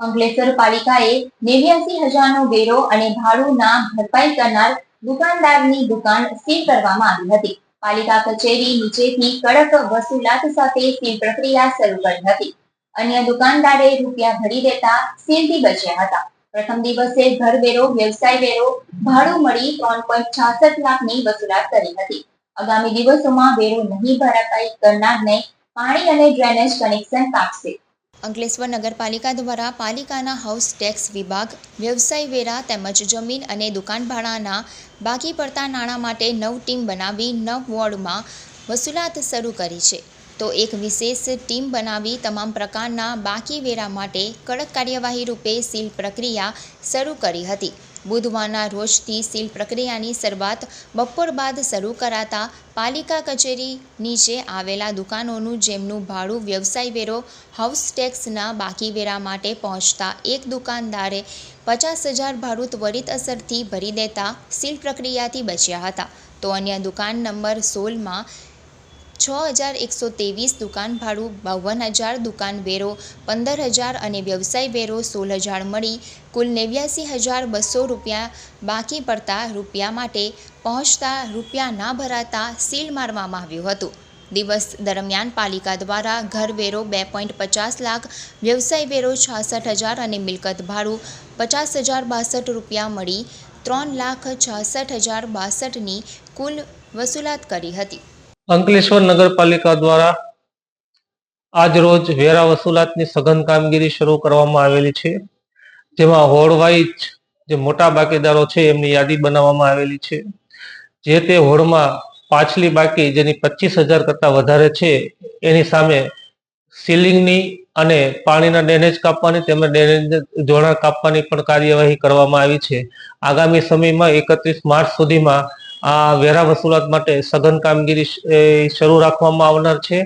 અંકલેશ્વર પાલિકાએ નેવ્યાસી હજારનો વેરો અને ભાડુંના ભરપાઈ કરનાર દુકાનદારની દુકાન સીલ કરવામાં આવી હતી. પાલિકા કચેરી નીચેથી કડક વસૂલાત સાથે સીલ પ્રક્રિયા શરૂ કરી હતી. અન્ય દુકાનદારે રૂપિયા ભરી દેતા સીલથી બચ્યા હતા. પ્રથમ દિવસે ઘરવેરો વ્યવસાય વેરો, ભાડું મળી ત્રણ પોઈન્ટ છાસઠ લાખની વસૂલાત કરી હતી. આગામી દિવસોમાં વેરો નહીં ભરપાઈ કરનારને પાણી અને ડ્રેનેજ કનેક્શન કાપશે. અંકલેશ્વર નગરપાલિકા દ્વારા પાલિકાના હાઉસ ટેક્સ વિભાગ, વ્યવસાય વેરા તેમજ જમીન અને દુકાન ભાડાના બાકી પડતા નાણાં માટે નવ ટીમ બનાવી નવ વોર્ડમાં વસૂલાત શરૂ કરી છે. તો એક વિશેષ ટીમ બનાવી તમામ પ્રકારના બાકી વેરા માટે કડક કાર્યવાહી રૂપે સીલ પ્રક્રિયા શરૂ કરી હતી. બુધવારના રોજથી સીલ પ્રક્રિયાની શરૂઆત બપોર બાદ શરૂ કરાતા પાલિકા કચેરી નીચે આવેલા દુકાનોનું જેમનું ભાડું વ્યવસાય વેરો હાઉસ ટેક્સના બાકી વેરા માટે પહોંચતા એક દુકાનદારે પચાસ હજાર ભાડું ત્વરિત અસરથી ભરી દેતા સીલ પ્રક્રિયાથી બચ્યા હતા. તો અન્ય દુકાન નંબર સોળમાં છ હજાર એકસો ત્રેવીસ દુકાન ભાડું, બાવન હજાર દુકાન વેરો, પંદર હજાર અને વ્યવસાય વેરો સોળ હજાર મળી. કુલ નેવ્યાસી હજાર બસો રૂપિયા બાકી પડતા રૂપિયા માટે પહોંચતા રૂપિયા ના ભરાતા સીલ મારવામાં આવ્યું હતું. દિવસ દરમિયાન પાલિકા દ્વારા ઘરવેરો બે પોઈન્ટ પચાસ લાખ, વ્યવસાય વેરો છાસઠ હજાર અને મિલકત ભાડું પચાસ હજાર બાસઠ રૂપિયા મળી. ત્રણ લાખ છાસઠ હજાર બાસઠની કુલ વસૂલાત કરી હતી. અંકલેશ્વર નગરપાલિકા દ્વારા આજ રોજ વેરા વસૂલાતની સઘન કામગીરી શરૂ કરવામાં આવેલી છે. જેમાં હોડ વાઇઝ જે મોટા બાકીદારો છે એમની યાદી બનાવવામાં આવેલી છે. જે તે હોડમાં પાછલી બાકી જેની પચીસ હજાર કરતાં વધારે છે, એની સામે સીલિંગની અને પાણીના ડેનેજ કાપવાની તેમજ ડેનેજ જોડાણ કાપવાની પણ કાર્યવાહી કરવામાં આવી છે. આગામી સમયમાં એકત્રીસ માર્ચ સુધીમાં આ વેરા વસૂલાત માટે સઘન કામગીરી શરૂ રાખવામાં આવનાર છે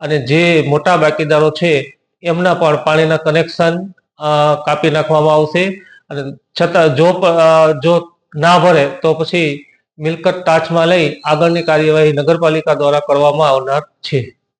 અને જે મોટા બાકીદારો છે, એમના પણ પાણીના કનેક્શન કાપી નાખવામાં આવશે અને છતાં જો જો ના ભરે તો પછી મિલકત ટાચમાં લઈ આગળની કાર્યવાહી નગરપાલિકા દ્વારા કરવામાં આવનાર છે.